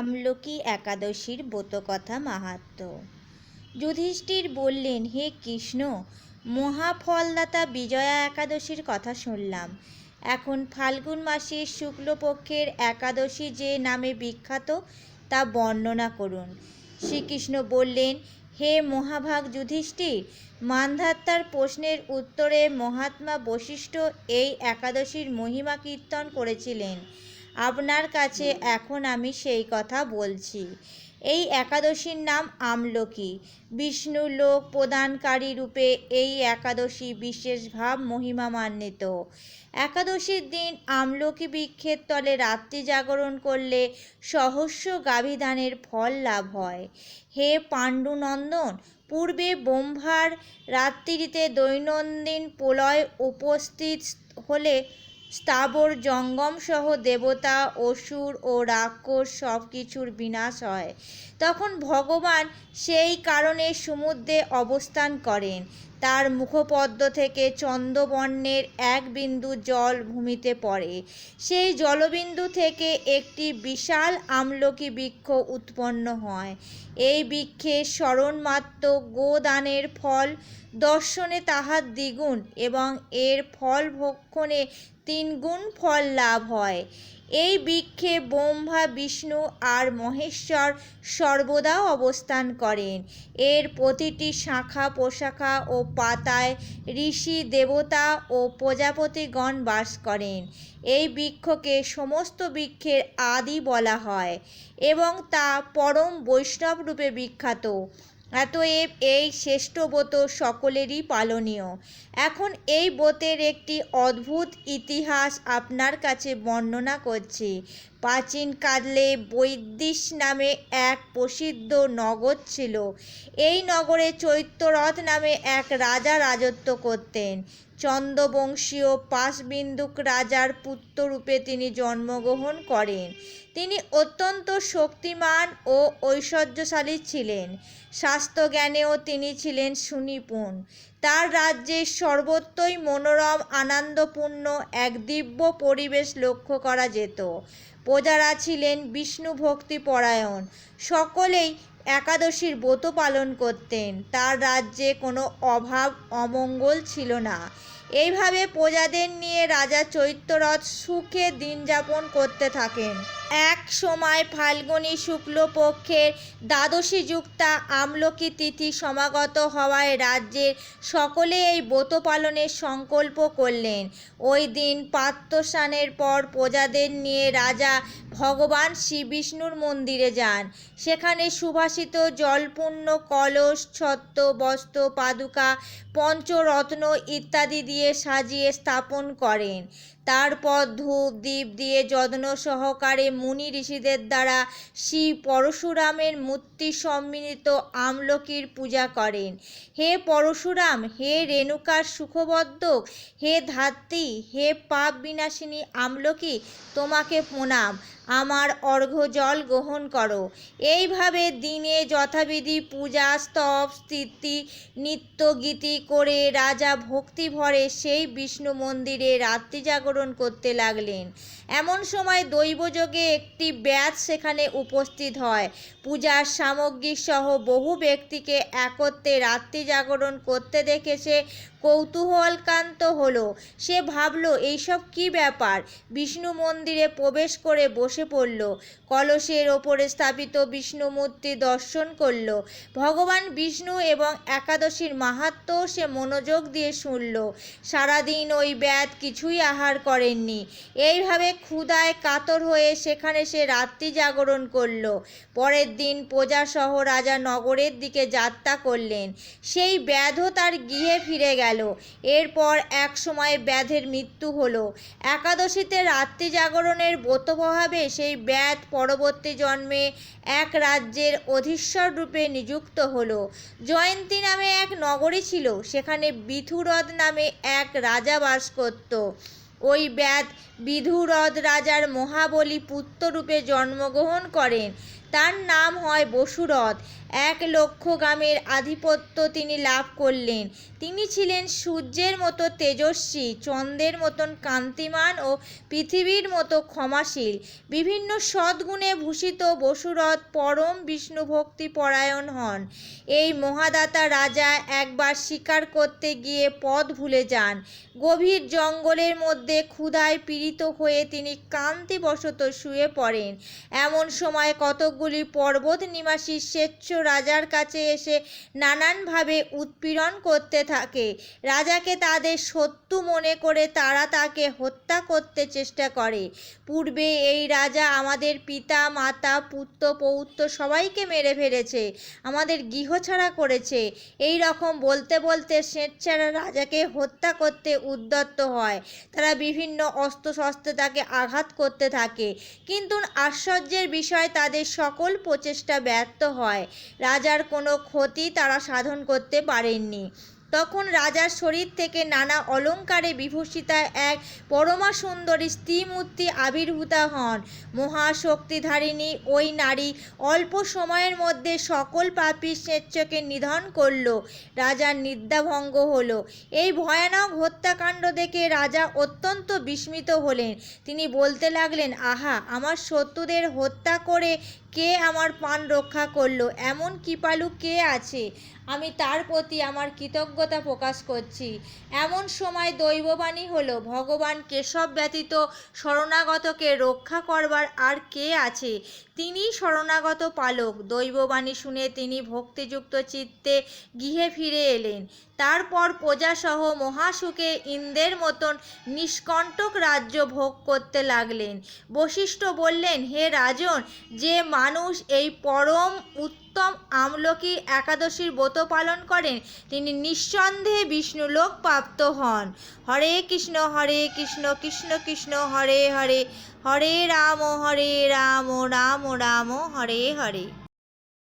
আমলকি একাদশীর ব্রতকথা মাহাত্ম্য যুধিষ্ঠির বললেন, হে কৃষ্ণ, মহাফলদাতা বিজয়া একাদশীর কথা শুনলাম। এখন ফাল্গুন মাসের শুক্লপক্ষের একাদশী যে নামে বিখ্যাত, তা বর্ণনা করুন। শ্রীকৃষ্ণ বললেন, হে মহাভাগ যুধিষ্ঠির, মান্ধাত্তার প্রশ্নের উত্তরে মহাত্মা বশিষ্ঠ এই একাদশীর মহিমা কীর্তন করেছিলেন। আপনার কাছে এখন আমি সেই কথা বলছি। এই একাদশীর নাম আমলকি। বিষ্ণু লোক প্রদানকারী রূপে এই একাদশী বিশেষ ভাব মহিমান্বিত একাদশীর দিন আমলকি বৃক্ষের তলে রাত্রি জাগরণ করলে সহস্র গাভিধানের ফল লাভ হয়। হে পাণ্ডুনন্দন, পূর্বে ব্রহ্মার রাত্রিতে দৈনন্দিন প্রলয় উপস্থিত হলে স্থাবর জঙ্গম সহ দেবতা অসুর ও রাক্ষস সব কিছুর বিনাশ হয়। তখন ভগবান সেই কারণে সমুদ্রে অবস্থান করেন। তার মুখপদ্ম থেকে চন্দ্রবর্ণের এক বিন্দু জল ভূমিতে পড়ে। সেই জলবিন্দু থেকে একটি বিশাল আমলকি বৃক্ষ উৎপন্ন হয়। এই বৃক্ষের স্মরণমাত্র গোদানের ফল দর্শনে তাহার দ্বিগুণ এবং এর ফল ভক্ষণে তিনগুণ ফল লাভ হয়। এই বৃক্ষে ব্রহ্মা, বিষ্ণু আর মহেশ্বর সর্বদা অবস্থান করেন। এর প্রতিটি শাখা প্রশাখা ও পাতায় ঋষি, দেবতা ও প্রজাপতিগণ বাস করেন। এই বৃক্ষকে সমস্ত বৃক্ষের আদি বলা হয় এবং তা পরম বৈষ্ণব রূপে বিখ্যাত। অতএব এই শ্রেষ্ঠ ব্রত সকলেরই পালনীয়। এখন এই ব্রতের একটি অদ্ভুত ইতিহাস আপনার কাছে বর্ণনা করছি। প্রাচীনকালে বৈদ্যিস নামে এক প্রসিদ্ধ নগর ছিল। এই নগরে চৈত্যরথ নামে এক রাজা রাজত্ব করতেন। চন্দ্রবংশীয় পাশবিন্দুক রাজার পুত্ররূপে তিনি জন্মগ্রহণ করেন। তিনি অত্যন্ত শক্তিমান ও ঐশ্বর্যশালী ছিলেন। স্বাস্থ্যজ্ঞানেও তিনি ছিলেন সুনিপুণ। তার রাজ্যে সর্বত্রই মনোরম, আনন্দপূর্ণ, এক দিব্য পরিবেশ লক্ষ্য করা যেত। প্রজারা ছিলেন বিষ্ণু ভক্তি পরায়ণ সকলেই একাদশীর ব্রত পালন করতেন। তার রাজ্যে কোনো অভাব, অমঙ্গল ছিল না। এইভাবে প্রজাদের নিয়ে রাজা চৈত্যরথ সুখে দিন যাপন করতে থাকেন। এক সময় ফাল্গুনী শুক্লপক্ষের দ্বাদশী যুক্তা আমলকি তিথি সমাগত হওয়ায় রাজ্যের সকলে এই ব্রত পালনের সংকল্প করলেন। ওই দিন পাত্রস্নানের পর প্রজাদের নিয়ে রাজা ভগবান শ্রী বিষ্ণুর মন্দিরে যান। সেখানে সুভাষিত জলপূর্ণ, কলস, ছত্র, বস্ত্র, পাদুকা, পঞ্চরত্ন ইত্যাদি দিয়ে সাজিয়ে স্থাপন করেন। তারপর ধূপ দ্বীপ দিয়ে যত্ন সহকারে মুনি ঋষিদের দ্বারা শ্রী পরশুরামের মূর্তি সম্মিলিত আমলকির পূজা করেন। হে পরশুরাম, হে রেণুকার সুখবদ্ধক হে ধাত্রী, হে পাপ বিনাশিনী আমলকি, তোমাকে প্রণাম। আমার অর্ঘ্য জল গ্রহণ করো। এইভাবে দিনে যথাবিধি পূজা, স্তব স্থিতি নিত্য গীতি করে রাজা ভক্তি ভরে সেই বিষ্ণু মন্দিরে রাত্রি জাগরণ করতে লাগলেন। এমন সময় দৈবযোগে একটি ব্যাধ সেখানে উপস্থিত হয়। পূজার সামগ্রী সহ বহু ব্যক্তিকে একত্রে রাত্রি জাগরণ করতে দেখে সে কৌতূহলকান্ত হলো। সে ভাবল, এইসব কি ব্যাপার? বিষ্ণু মন্দিরে প্রবেশ করে বসে পড়ল। কলসের ওপরে স্থাপিত বিষ্ণু মূর্তি দর্শন করল। ভগবান বিষ্ণু এবং একাদশীর মাহাত্ম্য সে মনোযোগ দিয়ে শুনল। সারাদিন ওই ব্যাধ কিছুই আহার করেননি। এইভাবে ক্ষুধায় কাতর হয়ে সেখানে সে রাত্রি জাগরণ করল। পরের দিন প্রজাসহ রাজা নগরের দিকে যাত্রা করলেন। সেই ব্যাধও তার গৃহে ফিরে গেল। এরপর এক সময় ব্যাধের মৃত্যু হলো। একাদশীতে রাত্রি জাগরণের ব্রতপ্রভাবে সেই ব্যাধ পরবর্তী জন্মে এক রাজ্যের অধীশ্বর রূপে নিযুক্ত হলো। জয়ন্তী নামে এক নগরী ছিল। সেখানে বিথুরদ নামে এক রাজা বাস করত। ওই ব্যাধ বিধুরদ রাজার মহাবলী পুত্ররূপে জন্মগ্রহণ করেন। তার নাম হয় বসুরথ। এক লক্ষ গ্রামের আধিপত্য তিনি লাভ করলেন। তিনি ছিলেন সূর্যের মতো তেজস্বী, চন্দ্রের মতন কান্তিমান ও পৃথিবীর মতো ক্ষমাশীল। বিভিন্ন সদ্গুণে ভূষিত বসুরথ পরম বিষ্ণু ভক্তি পরায়ণ হন। এই মহাদাতা রাজা একবার শিকার করতে গিয়ে পথ ভুলে যান। গভীর জঙ্গলের মধ্যে ক্ষুধায় পীড়িত হয়ে তিনি কান্তিবশত শুয়ে পড়েন। এমন সময় কতকগুলি পর্বত নিবাসী স্বেচ্ছ রাজার কাছে এসে নানানভাবে উৎপীড়ন করতে থাকে। রাজাকে তাদের শত্রু মনে করে তারা তাকে হত্যা করতে চেষ্টা করে। পূর্বে এই রাজা আমাদের পিতা, মাতা, পুত্র, পৌত্র সবাইকে মেরে ফেলেছে, আমাদের গৃহছাড়া করেছে। এই রকম বলতে বলতে স্বেচ্ছারা রাজাকে হত্যা করতে উদ্যত্ত হয়। তারা বিভিন্ন অস্ত্রশস্ত্রে তাকে আঘাত করতে থাকে। কিন্তু আশ্চর্যের বিষয়, তাদের সকল প্রচেষ্টা ব্যর্থ হয়। রাজার কোনো ক্ষতি তারা সাধন করতে পারেননি। তখন রাজার শরীর থেকে নানা অলঙ্কারে বিভূষিতা এক পরমা সুন্দরী স্ত্রীমূর্তি আবির্ভূতা হন। মহাশক্তিধারিণী ওই নারী অল্প সময়ের মধ্যে সকল পাপী স্বেচ্ছকে নিধন করল, রাজার নিদ্রাভঙ্গ হলো। এই ভয়ানক হত্যাকাণ্ড দেখে রাজা অত্যন্ত বিস্মিত হলেন। তিনি বলতে লাগলেন, আহা, আমার শত্রুদের হত্যা করে কে আমার প্রাণ রক্ষা করল? এমন কৃপালু কে আছে? আমি তার প্রতি আমার কৃতজ্ঞতা প্রকাশ করছি। এমন সময় দৈববাণী হলো, ভগবান কেশব ব্যতীত শরণাগতকে রক্ষা করবার আর কে আছে? তিনি শরণাগত পালক। দৈববাণী শুনে তিনি ভক্তিযুক্ত চিত্তে গৃহে ফিরে এলেন। তারপর প্রজাসহ মহাসুখে ইন্দ্রের মতন নিষ্কণ্টক রাজ্য ভোগ করতে লাগলেন। বশিষ্ঠ বললেন, হে রাজন, যে মানুষ এই পরম উত্তম আমলকি একাদশীর ব্রত পালন করেন। তিনি নিঃসন্দেহে বিষ্ণু লোক প্রাপ্ত হন। হরে কৃষ্ণ হরে কৃষ্ণ কৃষ্ণ কৃষ্ণ, হরে হরে। হরে রাম হরে রাম রাম রাম, হরে হরে।